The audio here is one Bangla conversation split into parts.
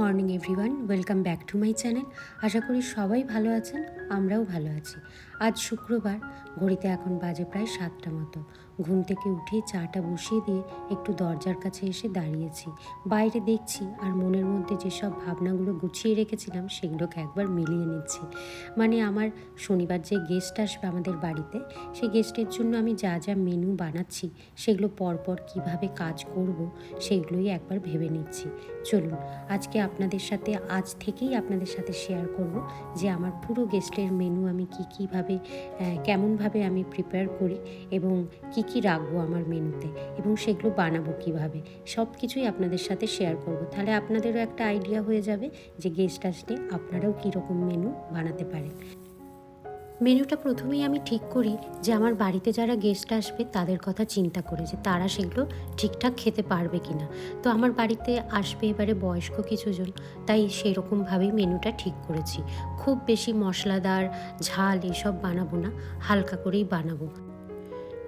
Morning, everyone. Welcome back to my channel. আশা করি সবাই ভালো আছেন, আমরাও ভালো আছি। আজ শুক্রবার, ঘড়িতে এখন বাজে প্রায় সাতটা মতো। ঘুম থেকে উঠে চাটা বসিয়ে দিয়ে একটু দরজার কাছে এসে দাঁড়িয়েছি। বাইরে দেখছি আর মনের মধ্যে যেসব ভাবনাগুলো গুছিয়ে রেখেছিলাম সেগুলোকে একবার মিলিয়ে নিচ্ছি। মানে আমার শনিবার যে গেস্ট আসবে আমাদের বাড়িতে, সেই গেস্টের জন্য আমি যা যা মেনু বানাচ্ছি, সেগুলো পরপর কীভাবে কাজ করব, সেগুলোই একবার ভেবে নিচ্ছি। চলুন, আজকে আপনাদের সাথে, আজ থেকেই আপনাদের সাথে শেয়ার করব যে আমার পুরো গেস্টের মেনু আমি কি কীভাবে কেমনভাবে আমি প্রিপেয়ার করি এবং কি কি রাখব আমার মেনুতে এবং সেগুলো বানাবো কীভাবে? সব কিছুই আপনাদের সাথে শেয়ার করব। তাহলে আপনাদেরও একটা আইডিয়া হয়ে যাবে যে গেস্ট আসলে আপনারাও কীরকম মেনু বানাতে পারেন। মেনুটা প্রথমেই আমি ঠিক করি যে আমার বাড়িতে যারা গেস্ট আসবে তাদের কথা চিন্তা করে যে তারা সেগুলো ঠিকঠাক খেতে পারবে কি না তো আমার বাড়িতে আসবে এবারে বয়স্ক কিছুজন, তাই সেরকমভাবেই মেনুটা ঠিক করেছি। খুব বেশি মশলাদার, ঝাল এসব বানাবো না, হালকা করেই বানাবো।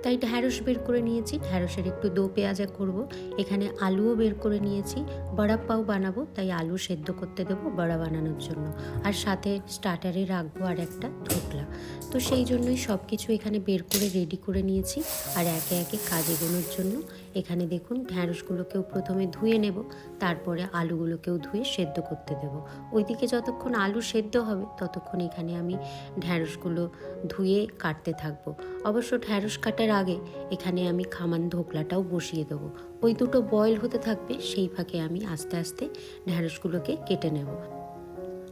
তাই ঢ্যাঁড়স বের করে নিয়েছি। ঢ্যাঁড়সের একটু দো পেঁয়াজা করব। এখানে আলুও বের করে নিয়েছি। বড়া পাও বানাবো, তাই আলু সেদ্ধ করতে দেবো বড়া বানানোর জন্য। আর সাথে স্টার্টারে রাখব আর একটা ধোকলা। তো সেই জন্যই সব কিছু এখানে বের করে রেডি করে নিয়েছি। আর একে একে কাজ এগোনোর জন্য এখানে দেখুন ঢ্যাঁড়সগুলোকেও প্রথমে ধুয়ে নেব, তারপরে আলুগুলোকেও ধুয়ে সেদ্ধ করতে দেব। ওইদিকে যতক্ষণ আলু সেদ্ধ হবে, ততক্ষণ এখানে আমি ঢ্যাঁড়সগুলো ধুয়ে কাটতে থাকব। অবশ্য ঢ্যাঁড়স কাটার আগে এখানে আমি খামান ধোকলাটাও বসিয়ে দেবো। ওই দুটো বয়েল হতে থাকবে, সেই ফাঁকে আমি আস্তে আস্তে ঢ্যাঁড়সগুলোকে কেটে নেব।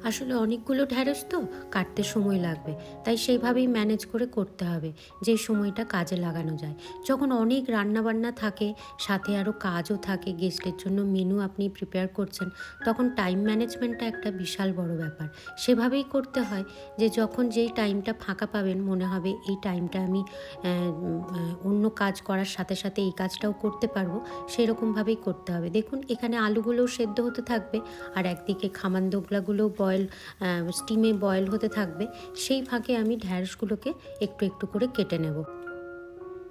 আসলে অনেকগুলো ঢ্যাঁড়স তো কাটতে সময় লাগবে, তাই সেইভাবেই ম্যানেজ করে করতে হবে, যে সময়টা কাজে লাগানো যায়। যখন অনেক রান্নাবান্না থাকে, সাথে আরও কাজও থাকে গেস্টের জন্য মেনু আপনি প্রিপেয়ার করছেন, তখন টাইম ম্যানেজমেন্টটা একটা বিশাল বড় ব্যাপার। সেভাবেই করতে হয় যে যখন যেই টাইমটা ফাঁকা পাবেন, মনে হবে এই টাইমটা আমি অন্য কাজ করার সাথে সাথে এই কাজটাও করতে পারব, সেরকমভাবেই করতে হবে। দেখুন, এখানে আলুগুলোও সেদ্ধ হতে থাকবে, আর একদিকে খামান দোগলাগুলোও বয়েল স্টিমে বয়েল হতে থাকবে, সেই ফাঁকে আমি ঢ্যাঁড়সগুলোকে একটু একটু করে কেটে নেব।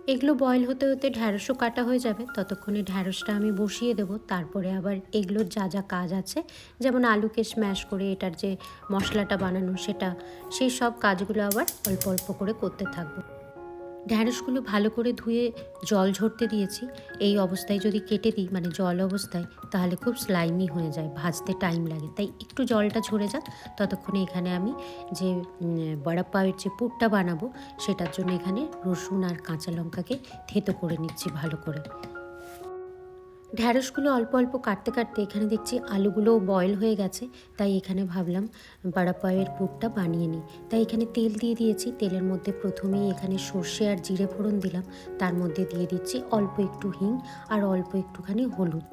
এগুলো বয়েল হতে হতে ঢ্যাঁড়সও কাটা হয়ে যাবে, ততক্ষণে ঢ্যাঁড়সটা আমি বসিয়ে দেবো। তারপরে আবার এগুলোর যা যা কাজ আছে, যেমন আলুকে স্ম্যাশ করে এটার যে মশলাটা বানানো সেটা, সেই সব কাজগুলো আবার অল্প অল্প করে করতে থাকব। ঢ্যাঁড়সগুলো ভালো করে ধুয়ে জল ঝরতে দিয়েছি। এই অবস্থায় যদি কেটে দিই মানে জল অবস্থায়, তাহলে খুব স্লাইমি হয়ে যায়, ভাজতে টাইম লাগে। তাই একটু জলটা ঝরে যাক, ততক্ষণে এখানে আমি যে বড়া পাওয়ের যে পুরটা বানাবো, সেটার জন্য এখানে রসুন আর কাঁচা লঙ্কাকে থেতো করে নিচ্ছি ভালো করে। ঢ্যাঁড়সগুলো অল্প অল্প কাটতে কাটতে এখানে দেখছি আলুগুলোও বয়েল হয়ে গেছে, তাই এখানে ভাবলাম বাড়াপায়ের পুরটা বানিয়ে নিই। তাই এখানে তেল দিয়ে দিয়েছি, তেলের মধ্যে প্রথমেই এখানে সর্ষে আর জিরে ফোড়ন দিলাম, তার মধ্যে দিয়ে দিচ্ছি অল্প একটু হিং আর অল্প একটুখানি হলুদ।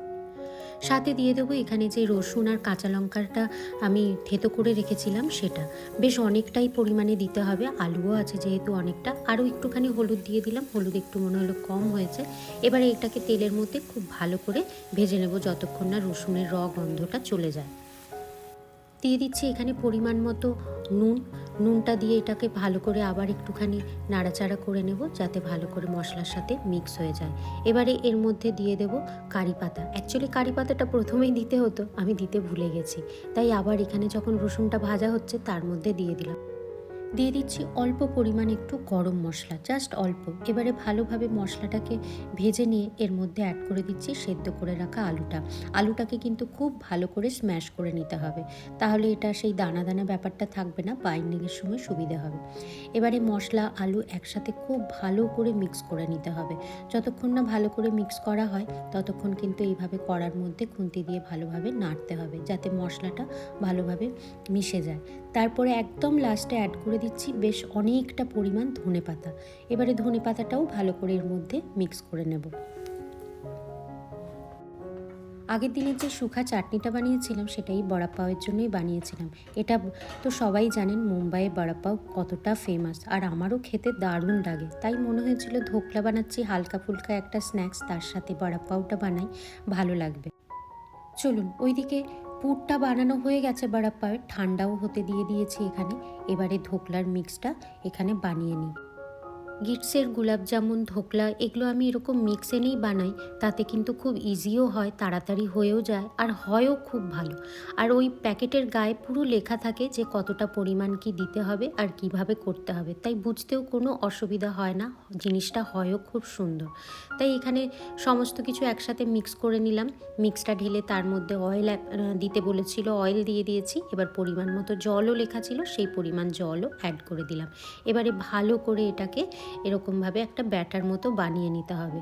সাথে দিয়ে দেবো। এখানে যে রসুন আর কাঁচা লঙ্কাটা আমি থেতো করে রেখেছিলাম সেটা। বেশ অনেকটাই পরিমাণে দিতে হবে। আলুও আছে যেহেতু অনেকটা। আরও একটুখানি হলুদ দিয়ে দিলাম। হলুদ একটু মনে হলো কম হয়েছে। এবারে এটাকে তেলের মধ্যে খুব ভালো করে ভেজে নেব যতক্ষণ না রসুনের র গন্ধটা চলে যায়। দিয়ে দিচ্ছি এখানে পরিমাণ মতো নুন। নুনটা দিয়ে এটাকে ভালো করে আবার একটুখানি নাড়াচাড়া করে নেব, যাতে ভালো করে মশলার সাথে মিক্স হয়ে যায়। এবারে এর মধ্যে দিয়ে দেব কারি পাতা। অ্যাকচুয়ালি কারি পাতাটা প্রথমেই দিতে হতো, আমি দিতে ভুলে গেছি। তাই আবার এখানে যখন রসুনটা ভাজা হচ্ছে, তার মধ্যে দিয়ে দিলাম। দিয়ে দিচ্ছি অল্প পরিমাণ একটু গরম মশলা জাস্ট অল্প। এবারে ভালোভাবে মশলাটাকে ভেজে নিয়ে এর মধ্যে অ্যাড করে দিচ্ছি সেদ্ধ করে রাখা আলুটা। আলুটাকে কিন্তু খুব ভালো করে স্ম্যাশ করে নিতে হবে। তাহলে এটা সেই দানা দানা ব্যাপারটা থাকবে না বাইন্ডিংয়ের সময় সুবিধা হবে। এবারে মশলা, আলু একসাথে খুব ভালো করে মিক্স করে নিতে হবে। যতক্ষণ না ভালো করে মিক্স করা হয়, ততক্ষণ কিন্তু এইভাবে করার মধ্যে খুন্তি দিয়ে ভালোভাবে নাড়তে হবে, যাতে মশলাটা ভালোভাবে মিশে যায়। তারপরে একদম লাস্টে অ্যাড করে দিচ্ছি, বেশ অনেকটা পরিমাণ ধনে পাতা। এবারে ধনে পাতাটাও ভালো করে এর মধ্যে মিক্স করে নেব। আগের দিনের যে সুখা চাটনিটা বানিয়েছিলাম, সেটাই বড়া পাওয়ের জন্যই বানিয়েছিলাম। এটা তো সবাই জানেন, মুম্বাইয়ে বড়া পাও কতটা ফেমাস আর আমারও খেতে দারুণ লাগে। তাই মনে হয়েছিল, ধোকলা বানাচ্ছি হালকা ফুলকা একটা স্ন্যাক্স তার সাথে বড়া পাওটা বানাই, ভালো লাগবে। চলুন, ওইদিকে পুরটা বানানো হয়ে গেছে ঠান্ডাও হতে দিয়ে দিয়েছি এখানে। এবারে ধোকলার মিক্সটা এখানে বানিয়ে নিই। গিটসের গুলাব জামুন ধোকলা, এগুলো আমি এরকম মিক্স এনেই বানাই। তাতে কিন্তু খুব ইজিও হয়, তাড়াতাড়ি হয়েও যায়, আর হয়ও খুব ভালো। আর ওই প্যাকেটের গায়ে পুরো লেখা থাকে যে কতটা পরিমাণ কি দিতে হবে আর কীভাবে করতে হবে। তাই বুঝতেও কোনো অসুবিধা হয় না, জিনিসটা হয়ও খুব সুন্দর। তাই এখানে সমস্ত কিছু একসাথে মিক্স করে নিলাম। মিক্সটা ঢেলে তার মধ্যে অয়েল দিতে বলেছিল অয়েল দিয়ে দিয়েছি। এবার পরিমাণ মতো জলও লেখা ছিল, সেই পরিমাণ জলও অ্যাড করে দিলাম। এবারে ভালো করে এটাকে এরকমভাবে একটা ব্যাটার মতো বানিয়ে নিতে হবে।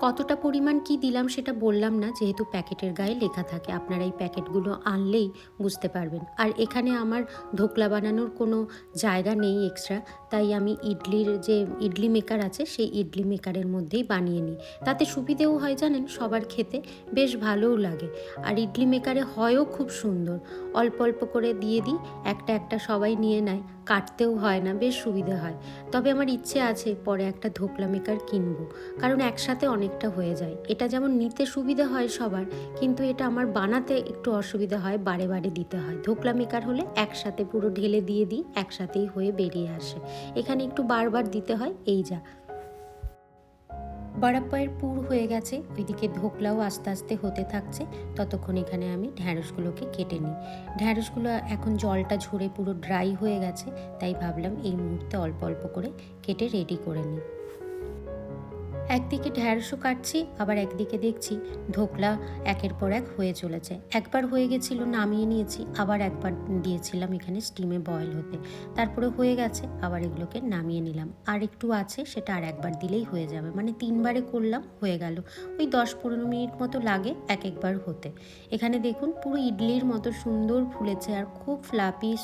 কতটা পরিমাণ কি দিলাম সেটা বললাম না, যেহেতু প্যাকেটের গায়ে লেখা থাকে। আপনারা এই প্যাকেটগুলো আনলেই বুঝতে পারবেন। আর এখানে আমার ধোকলা বানানোর কোনো জায়গা নেই এক্সট্রা তাই আমি ইডলির যে ইডলি মেকার আছে, সেই ইডলি মেকারের মধ্যেই বানিয়ে নিই। তাতে সুবিধেও হয় জানেন সবার খেতে, বেশ ভালোও লাগে। আর ইডলি মেকারে হয়ও খুব সুন্দর। অল্প অল্প করে দিয়ে দিই, একটা একটা সবাই নিয়ে নেয়, কাটতেও হয় না, বেশ সুবিধা হয়। তবে আমার ইচ্ছে আছে পরে একটা ধোকলা মেকার কিনবো, কারণ একসাথে অনেকটা হয়ে যায়। এটা যেমন নিতে সুবিধা হয় সবার, কিন্তু এটা আমার বানাতে একটু অসুবিধা হয়, বারে বারে দিতে হয়। ধোকলা মেকার হলে একসাথে পুরো ঢেলে দিয়ে দিই, একসাথেই হয়ে বেরিয়ে আসে। এখানে একটু বারবার দিতে হয়, এই যা। বড়াপ্পায়ের পুর হয়ে গেছে ওইদিকে ধোকলাও আস্তে আস্তে হতে থাকছে, ততক্ষণ এখানে আমি ঢ্যাঁড়সগুলোকে কেটে নিই। ঢ্যাঁড়সগুলো এখন জলটা ঝরে পুরো ড্রাই হয়ে গেছে, তাই ভাবলাম এই মুহূর্তে অল্প অল্প করে কেটে রেডি করে নিই। একদিকে ঢ্যাঁড়সও কাটছি, আবার একদিকে দেখছি ধোকলা একের পর এক হয়ে চলেছে। একবার হয়ে গেছিল, নামিয়ে নিয়েছি, আবার একবার দিয়েছিলাম এখানে স্টিমে বয়েল হতে। তারপরে হয়ে গেছে, আবার এগুলোকে নামিয়ে নিলাম। আর একটু আছে, সেটা আর একবার দিলেই হয়ে যাবে। মানে তিনবারে করলাম, হয়ে গেল। ওই দশ পনেরো মিনিট মতো লাগে এক একবার হতে। এখানে দেখুন, পুরো ইডলির মতো সুন্দর ফুলেছে, আর খুব ফ্লাপি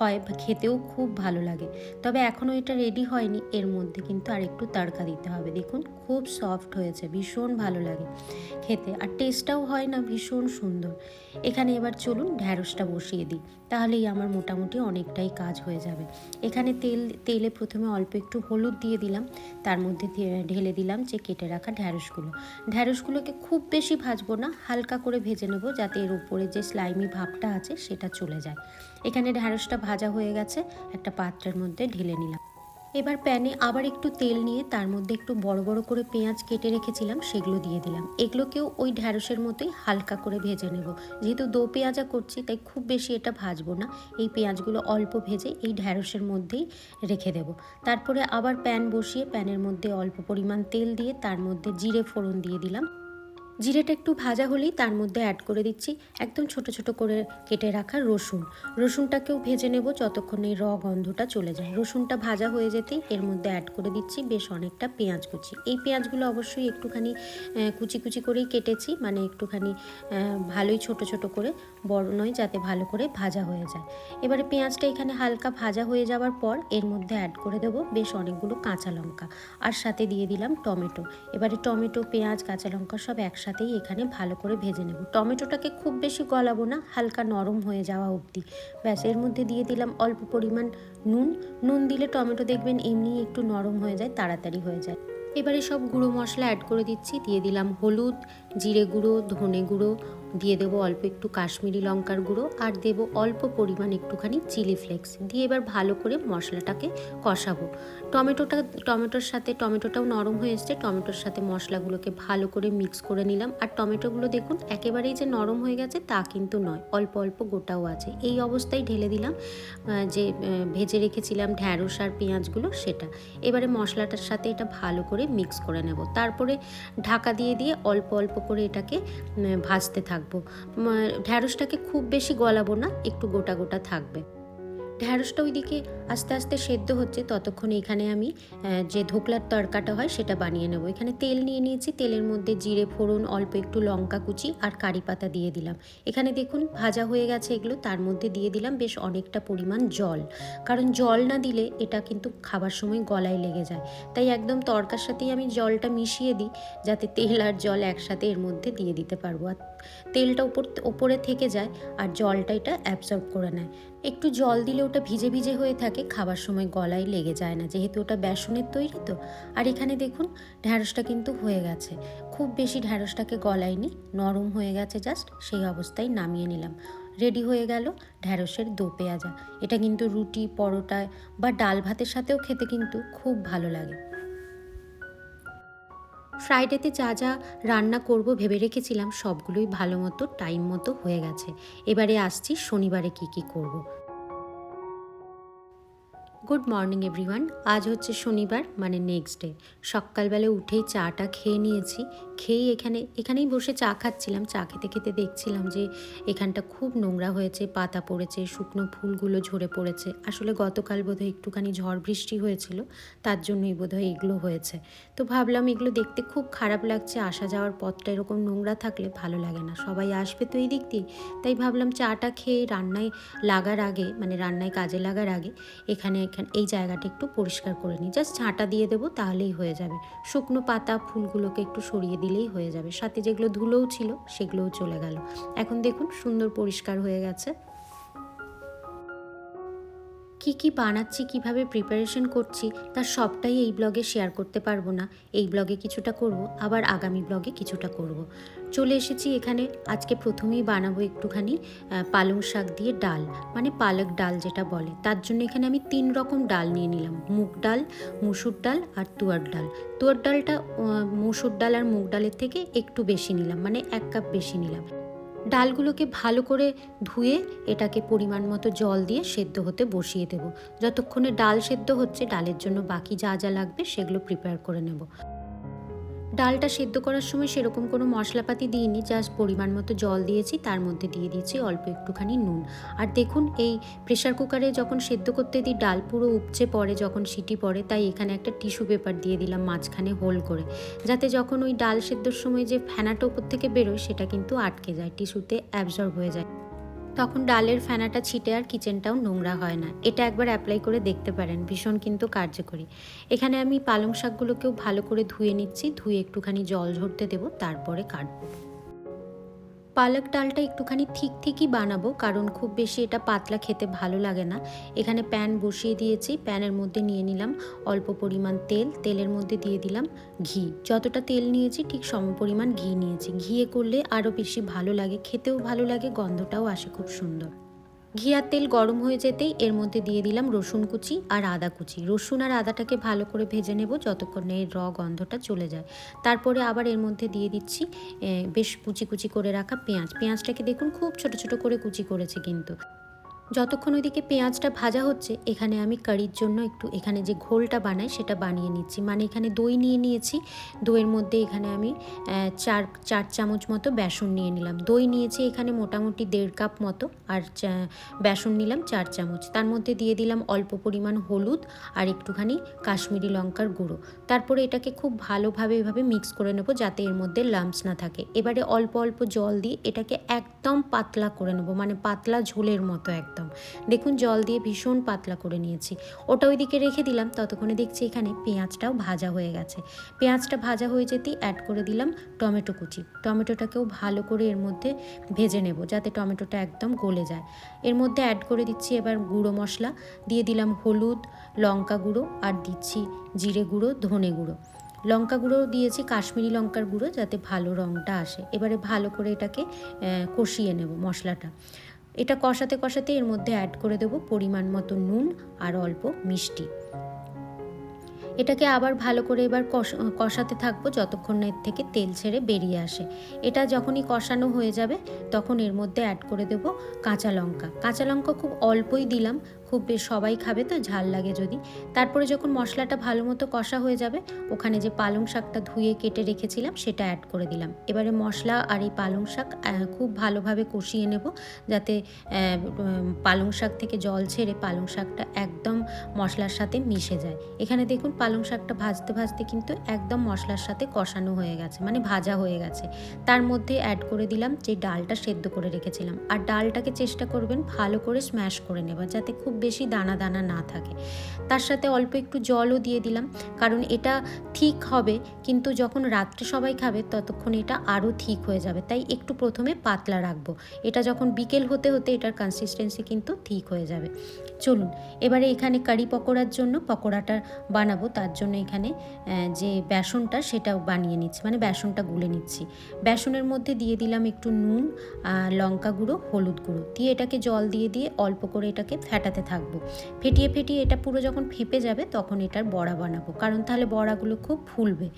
হয় বা খেতেও খুব ভালো লাগে। তবে এখনও এটা রেডি হয়নি, এর মধ্যে কিন্তু আর একটু তাড়কা দিতে হবে। দেখুন, খুব সফট হয়েছে, ভীষণ ভালো লাগে খেতে। আর টেস্টটাও হয় না, ভীষণ সুন্দর। এখানে এবার চলুন ঢ্যাঁড়সটা বসিয়ে দিই, তাহলেই আমার মোটামুটি অনেকটাই কাজ হয়ে যাবে। এখানে তেল, তেলে প্রথমে অল্প একটু হলুদ দিয়ে দিলাম, তার মধ্যে ঢেলে দিলাম যে কেটে রাখা ঢ্যাঁড়সগুলো। ঢ্যাঁড়সগুলোকে খুব বেশি ভাজবো না, হালকা করে ভেজে নেব যাতে এর উপরে যে স্লাইমি ভাবটা আছে সেটা চলে যায়। এখানে ঢ্যাঁড়সটা ভাজা হয়ে গেছে, একটা পাত্রের মধ্যে ঢেলে নিলাম। এবার প্যানে আবার একটু তেল নিয়ে তার মধ্যে একটু বড় বড় করে পেঁয়াজ কেটে রেখেছিলাম, সেগুলো দিয়ে দিলাম। এগুলোকেও ওই ঢ্যাঁড়সের মতোই হালকা করে ভেজে নেব। যেহেতু দো পেঁয়াজা করছি, তাই খুব বেশি এটা ভাজবো না। এই পেঁয়াজগুলো অল্প ভেজে এই ঢ্যাঁড়সের মধ্যেই রেখে দেব। তারপরে আবার প্যান বসিয়ে প্যানের মধ্যে অল্প পরিমাণ তেল দিয়ে তার মধ্যে জিরে ফোড়ন দিয়ে দিলাম। জিরেটা একটু ভাজা হলেই তার মধ্যে অ্যাড করে দিচ্ছি একদম ছোট ছোট করে কেটে রাখা রসুন। রসুনটাকেও ভেজে নেব যতক্ষণ এই র গন্ধটা চলে যায়। রসুনটা ভাজা হয়ে যেতেই এর মধ্যে অ্যাড করে দিচ্ছি বেশ অনেকটা পেঁয়াজ কুচি। এই পেঁয়াজগুলো অবশ্যই একটুখানি কুচি কুচি করেই কেটেছি। মানে একটুখানি ভালোই ছোট ছোট করে বড় নয় যাতে ভালো করে ভাজা হয়ে যায়। এবারে পেঁয়াজটা এখানে হালকা ভাজা হয়ে যাওয়ার পর এর মধ্যে অ্যাড করে দেব বেশ অনেকগুলো কাঁচা লঙ্কা। আর সাথে দিয়ে দিলাম টমেটো। এবারে টমেটো, পেঁয়াজ, কাঁচা লঙ্কা সব একসাথেই এখানে ভালো করে ভেজে নেব। টমেটোটাকে খুব বেশি গলাবো না, হালকা নরম হয়ে যাওয়া অবধি। ব্যাস, এর মধ্যে দিয়ে দিলাম অল্প পরিমাণ নুন। নুন দিলে টমেটো দেখবেন এমনি একটু নরম হয়ে যায়, তাড়াতাড়ি হয়ে যায়। এবারে সব গুঁড়ো মশলা অ্যাড করে দিচ্ছি। দিয়ে দিলাম হলুদ, জিরে গুঁড়ো, ধনে গুঁড়ো দিয়ে দেবো অল্প একটু কাশ্মীরি লঙ্কার গুঁড়ো আর দেব অল্প পরিমাণ একটুখানি চিলি ফ্লেক্স। দিয়ে এবার ভালো করে মশলাটাকে কষাবো। টমেটোটা, টমেটোর সাথে, টমেটোটাও নরম হয়ে এসছে, টমেটোর সাথে মশলাগুলোকে ভালো করে মিক্স করে নিলাম। আর টমেটোগুলো দেখুন, একেবারেই যে নরম হয়ে গেছে তা কিন্তু নয়, অল্প অল্প গোটাও আছে। এই অবস্থায় ঢেলে দিলাম যে ভেজে রেখেছিলাম ঢ্যাঁড়স আর পেঁয়াজগুলো সেটা। এবারে মশলাটার সাথে এটা ভালো করে মিক্স করে নেব। তারপরে ঢাকা দিয়ে দিয়ে অল্প অল্প করে এটাকে ভাজতে থাকব। রাখব ঢ্যাঁড়সটাকে খুব বেশি গলাবো না, একটু গোটা গোটা থাকবে। ঢ্যাঁড়সটা ওইদিকে আস্তে আস্তে সেদ্ধ হচ্ছে, ততক্ষণ এখানে আমি যে ধোকলার তরকাটা হয় সেটা বানিয়ে নেব। এখানে তেল নিয়ে নিয়েছি, তেলের মধ্যে জিরে, ফোড়ন, অল্প একটু লঙ্কা কুচি আর কারি পাতা দিয়ে দিলাম। এখানে দেখুন ভাজা হয়ে গেছে এগুলো, তার মধ্যে দিয়ে দিলাম বেশ অনেকটা পরিমাণ জল। কারণ জল না দিলে এটা কিন্তু খাবার সময় গলায় লেগে যায়। তাই একদম তরকার সাথেই আমি জলটা মিশিয়ে দিই, যাতে তেল আর জল একসাথে এর মধ্যে দিয়ে দিতে পারব। আর তেলটা উপর ওপরে থেকে যায় আর জলটা এটা অ্যাবজর্ব করে নেয়। একটু জল দিলে ওটা ভিজে ভিজে হয়ে থাকে, খাবার সময় গলায় লেগে যায় না, যেহেতু ওটা বেসনের তৈরি তো। আর এখানে দেখুন, ঢ্যাঁড়সটা কিন্তু হয়ে গেছে। খুব বেশি ঢ্যাঁড়সটাকে গলায়নি, নরম হয়ে গেছে জাস্ট সেই অবস্থায় নামিয়ে নিলাম। রেডি হয়ে গেল ঢ্যাঁড়সের দো পেঁয়াজা। এটা কিন্তু রুটি, পরোটা বা ডাল ভাতের সাথেও খেতে কিন্তু খুব ভালো লাগে। ফ্রাইডেতে যা যা রান্না করব ভেবে রেখেছিলাম, সবগুলোই ভালো মতো টাইম মতো হয়ে গেছে এবারে আসছি শনিবারে কি কি করব। গুড মর্নিং এভরিওয়ান আজ হচ্ছে শনিবার মানে নেক্সট ডে সকালবেলা উঠেই চাটা খেয়ে নিয়েছি। খেয়েই এখানে, এখানেই বসে চা খাচ্ছিলাম। চা খেতে খেতে দেখছিলাম যে এখানটা খুব নোংরা হয়েছে, পাতা পড়েছে, শুকনো ফুলগুলো ঝরে পড়েছে। আসলে গতকাল বোধহয় একটুখানি ঝড় বৃষ্টি হয়েছিল, তার জন্যই বোধহয় এগুলো হয়েছে। তো ভাবলাম এগুলো দেখতে খুব খারাপ লাগছে, আসা যাওয়ার পথটা এরকম নোংরা থাকলে ভালো লাগে না। সবাই আসবে তো এই দিক দিয়ে। তাই ভাবলাম চাটা খেয়ে রান্নায় লাগার আগে মানে রান্নায় কাজে লাগার আগে, এখানে এখানে, এই জায়গাটা একটু পরিষ্কার করে নিই। জাস্ট ঝাঁটা দিয়ে দেবো তাহলেই হয়ে যাবে। শুকনো পাতা ফুলগুলোকে একটু সরিয়ে দিলেই হয়ে যাবে। সাথে যেগুলো ধুলোও ছিল সেগুলোও চলে গেল। এখন দেখুন সুন্দর পরিষ্কার হয়ে গেছে। কি কি বানাচ্ছি, কীভাবে প্রিপারেশন করছি তার সবটাই এই ব্লগে শেয়ার করতে পারব না। এই ব্লগে কিছুটা করব, আবার আগামী ব্লগে কিছুটা করব। চলে এসেছি এখানে, আজকে প্রথমেই বানাবো একটুখানি পালং শাক দিয়ে ডাল মানে পালক ডাল যেটা বলে। তার জন্য এখানে আমি তিন রকম ডাল নিয়ে নিলাম, মুগ ডাল, মুসুর ডাল আর তুয়ার ডাল। তুয়ার ডালটা মুসুর ডাল আর মুগ ডালের থেকে একটু বেশি নিলাম মানে এক কাপ বেশি নিলাম। ডালগুলোকে ভালো করে ধুয়ে এটাকে পরিমাণ মতো জল দিয়ে সেদ্ধ হতে বসিয়ে দেব। যতক্ষণে ডাল সেদ্ধ হচ্ছে, ডালের জন্য বাকি যা যা লাগবে সেগুলো প্রিপেয়ার করে নেব। ডালটা সেদ্ধ করার সময় সেরকম কোনো মশলাপাতি দিইনি জাস্ট পরিমাণ মতো জল দিয়েছি, তার মধ্যে দিয়ে দিয়েছি অল্প একটুখানি নুন। আর দেখুন, এই প্রেশার কুকারে যখন সেদ্ধ করতে দিই, ডাল পুরো উপচে পড়ে, যখন সিটি পড়ে, তাই এখানে একটা টিস্যু পেপার দিয়ে দিলাম মাঝখানে হোল করে। যাতে যখন ওই ডাল সেদ্ধর সময় যে ফ্যানাটা উপর থেকে বেরোয়, সেটা কিন্তু আটকে যায় টিস্যুতে অ্যাবজর্ব হয়ে যায়। তখন ডালের ফেনাটা ছিটে আর কিচেনটাও নোংরা হয় না। এটা একবার অ্যাপ্লাই করে দেখতে পারেন, ভীষণ কিন্তু কার্যকরী। এখানে আমি পালং শাকগুলোকেও ভালো করে ধুয়ে নিচ্ছি, ধুয়ে একটুখানি জল ঝরতে দেবো, তারপরে কাটবো। পালক ডালটা একটুখানি ঠিক ঠিকই বানাবো, কারণ খুব বেশি এটা পাতলা খেতে ভালো লাগে না। এখানে প্যান বসিয়ে দিয়েছি, প্যানের মধ্যে নিয়ে নিলাম অল্প পরিমাণ তেল, তেলের মধ্যে দিয়ে দিলাম ঘি। যতটা তেল নিয়েছি ঠিক সম পরিমাণ ঘি নিয়েছি। ঘিয়ে করলে আরও বেশি ভালো লাগে, খেতেও ভালো লাগে, গন্ধটাও আসে খুব সুন্দর। ঘিয়ার তেল গরম হয়ে যেতেই এর মধ্যে দিয়ে দিলাম রসুন কুচি আর আদা কুচি। রসুন আর আদাটাকে ভালো করে ভেজে নেব যতক্ষণে এর র গন্ধটা চলে যায়। তারপরে আবার এর মধ্যে দিয়ে দিচ্ছি বেশ কুচি কুচি করে রাখা পেঁয়াজ। পেঁয়াজটাকে দেখুন খুব ছোট ছোট করে কুচি করেছে কিন্তু। যতক্ষণ ওইদিকে পেঁয়াজটা ভাজা হচ্ছে, এখানে আমি কারির জন্য একটু, এখানে যে ঘোলটা বানাই সেটা বানিয়ে নিচ্ছি। মানে এখানে দই নিয়ে নিয়েছি, দইয়ের মধ্যে এখানে আমি চার চার চামচ মতো বেসন নিয়ে নিলাম। দই নিয়েছি এখানে মোটামুটি দেড় কাপ মতো, আর বেসন নিলাম চার চামচ। তার মধ্যে দিয়ে দিলাম অল্প পরিমাণ হলুদ আর একটুখানি কাশ্মীরি লঙ্কার গুঁড়ো। তারপরে এটাকে খুব ভালোভাবে এভাবে মিক্স করে নেব যাতে এর মধ্যে লাম্পস না থাকে। এবারে অল্প অল্প জল দিয়ে এটাকে একদম পাতলা করে নেব মানে পাতলা ঝোলের মতো একদম। একদম। দেখুন, জল দিয়ে ভীষণ পাতলা করে নিয়েছি। ওটা ওইদিকে রেখে দিলাম, ততক্ষণে দেখছি এখানে পেঁয়াজটাও ভাজা হয়ে গেছে। পেঁয়াজটা ভাজা হয়ে যেতেই অ্যাড করে দিলাম টমেটো কুচি। টমেটোটাকেও ভালো করে এর মধ্যে ভেজে নেব, যাতে টমেটোটা একদম গলে যায়। এর মধ্যে অ্যাড করে দিচ্ছি এবার গুঁড়ো মশলা, দিয়ে দিলাম হলুদ, লঙ্কা গুঁড়ো, আর দিচ্ছি জিরে গুঁড়ো, ধনে গুঁড়ো। লঙ্কা গুঁড়ো দিয়েছি, কাশ্মীরি লঙ্কার গুঁড়ো, যাতে ভালো রঙটা আসে। এবারে ভালো করে এটাকে কষিয়ে নেব মশলাটা। এটা কষাতে কষাতে এর মধ্যে অ্যাড করে দেব পরিমাণ মতো নুন আর অল্প মিষ্টি। এটাকে আবার ভালো করে এবার কষাতে থাকব যতক্ষণ না এর থেকে তেল ছেড়ে বেরিয়ে আসে। এটা যখনই কষানো হয়ে যাবে তখন এর মধ্যে অ্যাড করে দেব কাঁচা লঙ্কা। কাঁচা লঙ্কা খুব অল্পই দিলাম খুব বেশ সবাই খাবে তো, ঝাল লাগে যদি। তারপরে যখন মশলাটা ভালো মতো কষা হয়ে যাবে, ওখানে যে পালং শাকটা ধুয়ে কেটে রেখেছিলাম, সেটা অ্যাড করে দিলাম। এবারে মশলা আর এই পালং শাক খুব ভালোভাবে কষিয়ে নেব, যাতে পালং শাক থেকে জল ছেড়ে পালং শাকটা একদম মশলার সাথে মিশে যায়। এখানে দেখুন, পালং শাকটা ভাজতে ভাজতে কিন্তু একদম মশলার সাথে কষানো হয়ে গেছে মানে ভাজা হয়ে গেছে। তার মধ্যে অ্যাড করে দিলাম যে ডালটা সেদ্ধ করে রেখেছিলাম। আর ডালটাকে চেষ্টা করবেন ভালো করে স্ম্যাশ করে নেবার, যাতে খুব বেশি দানা দানা না থাকে। তার সাথে অল্প একটু জলও দিয়ে দিলাম, কারণ এটা ঠিক হবে, কিন্তু যখন রাত্রে সবাই খাবে ততক্ষণ এটা আরও ঠিক হয়ে যাবে। তাই একটু প্রথমে পাতলা রাখব। এটা যখন বিকেল হতে হতে এটার কনসিস্টেন্সি কিন্তু ঠিক হয়ে যাবে। চলুন, এবারে এখানে কারি পকোড়ার জন্য পকোড়াটা বানাবো। তার জন্য এখানে যে বেসনটা সেটা বানিয়ে নিচ্ছি মানে বেসনটা গুলে নিচ্ছি। বেসনের মধ্যে দিয়ে দিলাম একটু নুন লঙ্কা গুঁড়ো, হলুদ গুঁড়ো। দিয়ে এটাকে জল দিয়ে দিয়ে অল্প করে এটাকে ফেটাতে থাকব। ফেটিয়ে ফেটিয়ে এটা পুরো যখন ফেঁপে যাবে তখন এটার বড়া বানাবো। কারণ তাহলে বড়াগুলো খুব ফুলবে।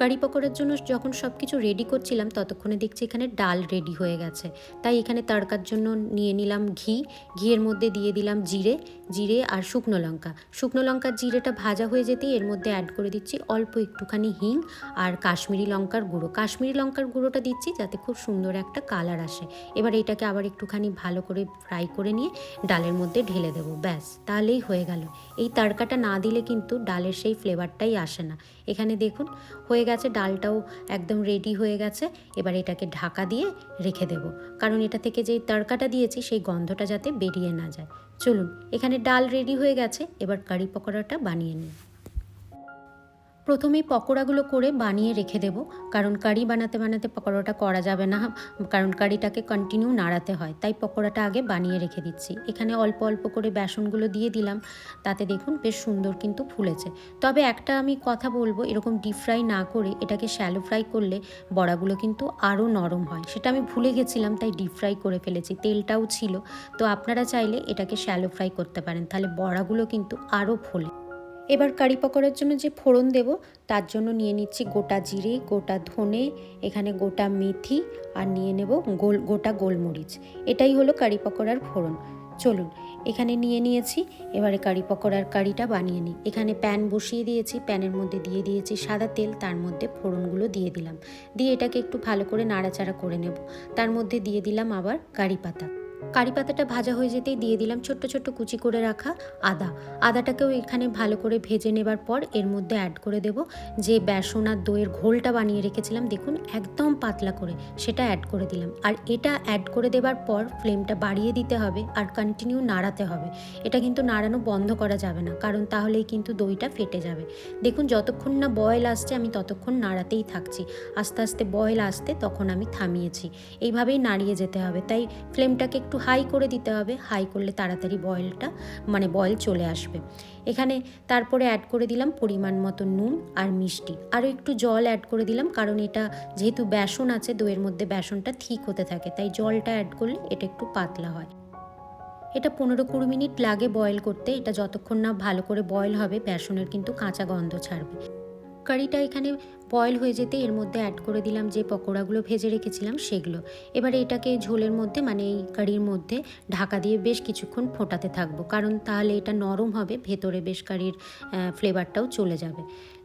কারি পকোড়ার জন্য যখন সব কিছু রেডি করছিলাম ততক্ষণে দেখছি এখানে ডাল রেডি হয়ে গেছে। তাই এখানে তড়কার জন্য নিয়ে নিলাম ঘি। ঘিয়ের মধ্যে দিয়ে দিলাম জিরে। জিরে আর শুকনো লঙ্কা। শুকনো লঙ্কার জিরেটা ভাজা হয়ে যেতেই এর মধ্যে অ্যাড করে দিচ্ছি অল্প একটুখানি হিং আর কাশ্মীরি লঙ্কার গুঁড়ো। কাশ্মীরি লঙ্কার গুঁড়োটা দিচ্ছি যাতে খুব সুন্দর একটা কালার আসে। এবার এটাকে আবার একটুখানি ভালো করে ফ্রাই করে নিয়ে ডালের মধ্যে ঢেলে দেবো। ব্যাস, তাহলেই হয়ে গেল। এই তড়কাটা না দিলে কিন্তু ডালের সেই ফ্লেভারটাই আসে না। এখানে দেখুন, হয়ে গেছে, ডালটাও একদম রেডি হয়ে গেছে। এবার এটাকে ঢাকা দিয়ে রেখে দেব। কারণ এটা থেকে যে তড়কাটা দিয়েছি, সেই গন্ধটা যাতে বেরিয়ে না যায়। চলুন এখানে ডাল রেডি হয়ে গেছে এবার কারি পকোড়াটা বানিয়ে নিই। প্রথমেই পকোড়াগুলো করে বানিয়ে রেখে দেব। কারণ কারি বানাতে বানাতে পকোড়াটা করা যাবে না। কারণ কারিটাকে কন্টিনিউ নাড়াতে হয়। তাই পকোড়াটা আগে বানিয়ে রেখে দিচ্ছি। এখানে অল্প অল্প করে বেসনগুলো দিয়ে দিলাম। তাতে দেখুন বেশ সুন্দর কিন্তু ফুলেছে। তবে একটা আমি কথা বলব, এরকম ডিপ ফ্রাই না করে এটাকে শ্যালো ফ্রাই করলে বড়াগুলো কিন্তু আরও নরম হয়। সেটা আমি ভুলে গেছিলাম, তাই ডিপ ফ্রাই করে ফেলেছি। তেলটাও ছিল। তো আপনারা চাইলে এটাকে শ্যালো ফ্রাই করতে পারেন। তাহলে বড়াগুলো কিন্তু আরও ফোলে। এবার কারি পকোড়ার জন্য যে ফোড়ন দেব, তার জন্য নিয়ে নিচ্ছি গোটা জিরে, গোটা ধনে, এখানে গোটা মেথি আর নিয়ে নেব গোল, গোটা গোলমরিচ। এটাই হলো কারি পকোড়ার ফোড়ন। চলুন, এখানে নিয়ে নিয়েছি, এবারে কারি পকোড়ার কারিটা বানিয়ে নিই। এখানে প্যান বসিয়ে দিয়েছি, প্যানের মধ্যে দিয়ে দিয়েছি সাদা তেল, তার মধ্যে ফোড়নগুলো দিয়ে দিলাম। দিয়ে এটাকে একটু ভালো করে নাড়াচাড়া করে নেব। তার মধ্যে দিয়ে দিলাম আবার কারি পাতা। কারি পাতাটা ভাজা হয়ে যেতেই দিয়ে দিলাম ছোট্ট ছোট্ট কুচি করে রাখা আদা। আদাটাকেও এখানে ভালো করে ভেজে নেবার পর এর মধ্যে অ্যাড করে দেব যে বেসন আর দইয়ের ঘোলটা বানিয়ে রেখেছিলাম, দেখুন একদম পাতলা করে সেটা অ্যাড করে দিলাম। আর এটা অ্যাড করে দেবার পর ফ্লেমটা বাড়িয়ে দিতে হবে আর কন্টিনিউ নাড়াতে হবে। এটা কিন্তু নাড়ানো বন্ধ করা যাবে না, কারণ তাহলেই কিন্তু দইটা ফেটে যাবে। দেখুন যতক্ষণ না বয়েল আসছে আমি ততক্ষণ নাড়াতেই থাকছি। আস্তে আস্তে বয়েল আসতে তখন আমি থামিয়েছি। এইভাবেই নাড়িয়ে যেতে হবে, তাই ফ্লেমটাকে একটু হাই করে দিতে হবে, হাই করলে তাড়াতাড়ি বয়েলটা মানে বয়েল চলে আসবে। এখানে তারপরে অ্যাড করে দিলাম পরিমাণ মতো নুন আর মিষ্টি। আরও একটু জল অ্যাড করে দিলাম, কারণ এটা যেহেতু বেসন আছে, দইয়ের মধ্যে বেসনটা ঠিক হতে থাকে, তাই জলটা অ্যাড করলে এটা একটু পাতলা হয়। এটা পনেরো কুড়ি মিনিট লাগে বয়েল করতে, এটা যতক্ষণ না ভালো করে বয়েল হবে, বেসনের কিন্তু কাঁচা গন্ধ ছাড়বে। কারিটা এখানে বয়েল হয়ে যেতে এর মধ্যে অ্যাড করে দিলাম যে পকোড়াগুলো ভেজে রেখেছিলাম সেগুলো। এবারে এটাকে ঝোলের মধ্যে মানে এই কারির মধ্যে ঢাকা দিয়ে বেশ কিছুক্ষণ ফোটাতে থাকব। কারণ তাহলে এটা নরম হবে, ভেতরে বেশ কারির ফ্লেভারটাও চলে যাবে।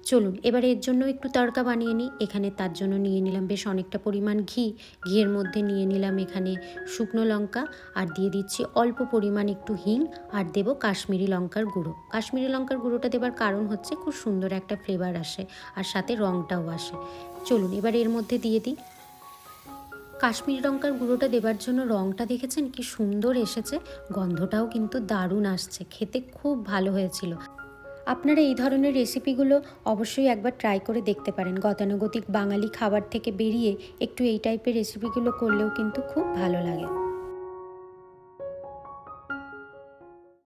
চলুন, এবারে এর জন্য একটু তড়কা বানিয়ে নিই। এখানে তার জন্য নিয়ে নিলাম বেশ অনেকটা পরিমাণ ঘি। ঘিয়ের মধ্যে নিয়ে নিলাম এখানে শুকনো লঙ্কা আর দিয়ে দিচ্ছি অল্প পরিমাণ একটু হিং আর দেব কাশ্মীরি লঙ্কার গুঁড়ো। কাশ্মীরি লঙ্কার গুঁড়োটা দেবার কারণ হচ্ছে খুব সুন্দর একটা ফ্লেভার আসে আর সাথে রঙটাও আসে। চলুন, এবার এর মধ্যে দিয়ে দিই। কাশ্মীরি লঙ্কার গুঁড়োটা দেবার জন্য রঙটা দেখেছেন কি সুন্দর এসেছে? গন্ধটাও কিন্তু দারুণ আসছে, খেতে খুব ভালো হয়েছিল। আপনারা এই ধরনের রেসিপিগুলো অবশ্যই একবার ট্রাই করে দেখতে পারেন। গতানুগতিক বাঙালি খাবার থেকে বেরিয়ে একটু এই টাইপের রেসিপিগুলো করলেও কিন্তু খুব ভালো লাগে।